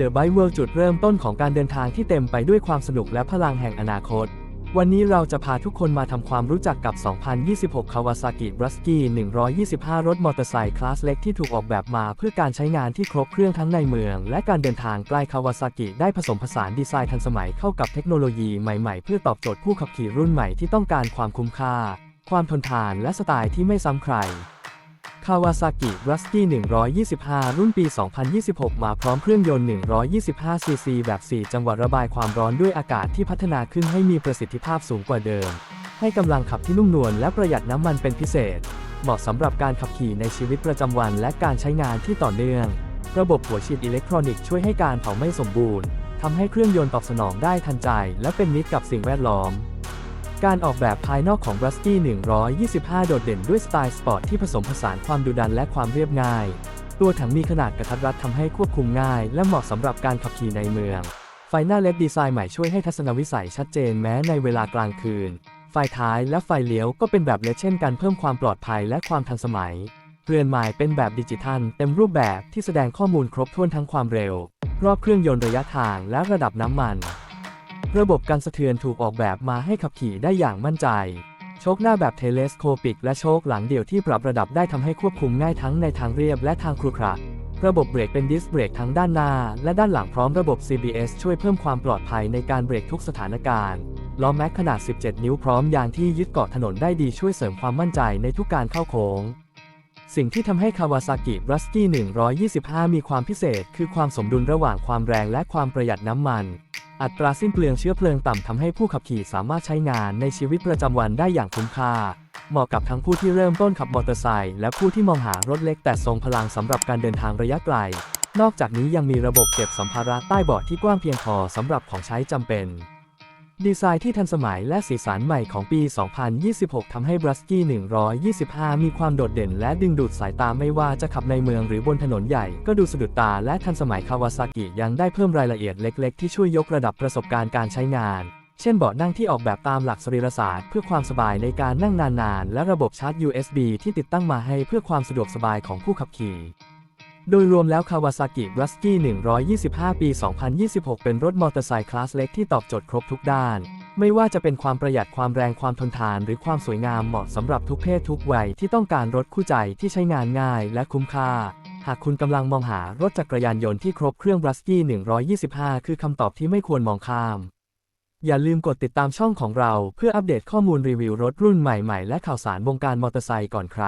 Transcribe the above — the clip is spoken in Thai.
The Bike World จุดเริ่มต้นของการเดินทางที่เต็มไปด้วยความสนุกและพลังแห่งอนาคต วันนี้เราจะพาทุกคนมาทำความรู้จักกับ 2026 Kawasaki Brusky 125 รถมอเตอร์ไซค์คลาสเล็กที่ถูกออกแบบมาเพื่อการใช้งานที่ครบเครื่องทั้งในเมือง และการเดินทางไกล Kawasaki ได้ผสมผสานดีไซน์ทันสมัยเข้ากับเทคโนโลยีใหม่ๆ เพื่อตอบโจทย์ผู้ขับขี่รุ่นใหม่ที่ต้องการความคุ้มค่า ความทนทานและสไตล์ที่ไม่ซ้ำใคร Kawasaki Brusky 125 รุ่นปี 2026 มาพร้อมเครื่องยนต์ 125ซีซีแบบ 4 จังหวะระบายความร้อนด้วยอากาศที่พัฒนาขึ้นให้มีประสิทธิภาพสูงกว่าเดิม ให้กำลังขับที่นุ่มนวลและประหยัดน้ำมันเป็นพิเศษ เหมาะสำหรับการขับขี่ในชีวิตประจำวันและการใช้งานที่ต่อเนื่อง ระบบหัวฉีดอิเล็กทรอนิกส์ช่วยให้การเผาไม่สมบูรณ์ทำให้เครื่องยนต์ตอบสนองได้ทันใจ และเป็นมิตรกับสิ่งแวดล้อม การออกแบบภายนอกของ b r u s k y 125 โดดเด่นด้วยสไตล์สปอร์ตที่ผสมผสานความดุดันและความเรียบง่าย ตัวถังมีขนาดกระทัดรัดทำให้ควบคุมง่าย และเหมาะสำหรับการขับขี่ในเมือง ไฟหน้าเล็ดดีไซน์ใหม่ช่วยให้ทัศนวิสัยชัดเจนแม้ในเวลากลางคืน ไฟท้ายและไฟเลี้ยวก็เป็นแบบเลดเช่นกันเพิ่มความปลอดภัยและความทันสมัย เรือนไม้เป็นแบบดิจิทัลเต็มรูปแบบที่แสดงข้อมูลครบถ้วนทั้งความเร็ว รอบเครื่องยนต์ระยะทางและระดับน้ำมัน ระบบการสะเทือนถูกออกแบบมาให้ขับขี่ได้อย่างมั่นใจ โชคหน้าแบบเทเลสโคปิก และโชคหลังเดี่ยวที่ปรับระดับได้ทำให้ควบคุมง่ายทั้งในทางเรียบและทางครุขระระบบเบรกเป็นดิสเบรกทั้งด้านหน้า และด้านหลังพร้อมระบบ CBS ช่วยเพิ่มความปลอดภัยในการเบรกทุกสถานการณ์ล้อแม็กขนาด 17 นิ้วพร้อมยางที่ยึดเกาะถนนได้ดีช่วยเสริมความมั่นใจในทุกการเข้าโค้ง สิ่งที่ทำให้ Kawasaki Brusky 125 มีความพิเศษ คือความสมดุลระหว่างความแรงและความประหยัดน้ำมัน อัตราสิ้นเปลืองเชื้อเพลิงต่ำทำให้ผู้ขับขี่สามารถใช้งานในชีวิตประจำวันได้อย่างคุ้มค่า เหมาะกับทั้งผู้ที่เริ่มต้นขับมอเตอร์ไซค์และผู้ที่มองหารถเล็กแต่ทรงพลังสำหรับการเดินทางระยะไกล นอกจากนี้ยังมีระบบเก็บสัมภาระใต้เบาะที่กว้างเพียงพอสำหรับของใช้จำเป็น ดีไซน์ที่ทันสมัยและสีสันใหม่ของปี 2026 ทำให้ Brusky 125 มีความโดดเด่นและดึงดูดสายตาไม่ว่าจะขับในเมืองหรือบนถนนใหญ่ ก็ดูสะดุดตาและทันสมัย Kawasaki ยังได้เพิ่มรายละเอียดเล็ก ๆ ที่ช่วยยกระดับประสบการณ์การใช้งาน เช่นเบาะนั่งที่ออกแบบตามหลักสรีรศาสตร์ เพื่อความสบายในการนั่งนานๆ และระบบชาร์จ USB ที่ติดตั้งมาให้เพื่อความสะดวกสบายของผู้ขับขี่ โดยรวมแล้ว Kawasaki Brusky 125 ปี 2026 เป็นรถมอเตอร์ไซค์คลาสเล็กที่ตอบโจทย์ครบทุกด้าน ไม่ว่าจะเป็นความประหยัดความแรงความทนทาน หรือความสวยงามเหมาะสำหรับทุกเพศทุกวัยที่ต้องการรถคู่ใจที่ใช้งานง่ายและคุ้มค่า หากคุณกำลังมองหารถจักรยานยนต์ที่ครบเครื่อง Brusky 125 คือคำตอบที่ไม่ควรมองข้าม อย่าลืมกดติดตามช่องของเรา เพื่ออัปเดตข้อมูลรีวิวรถรุ่นใหม่ๆ และข่าวสารวงการมอเตอร์ไซค์ก่อนใคร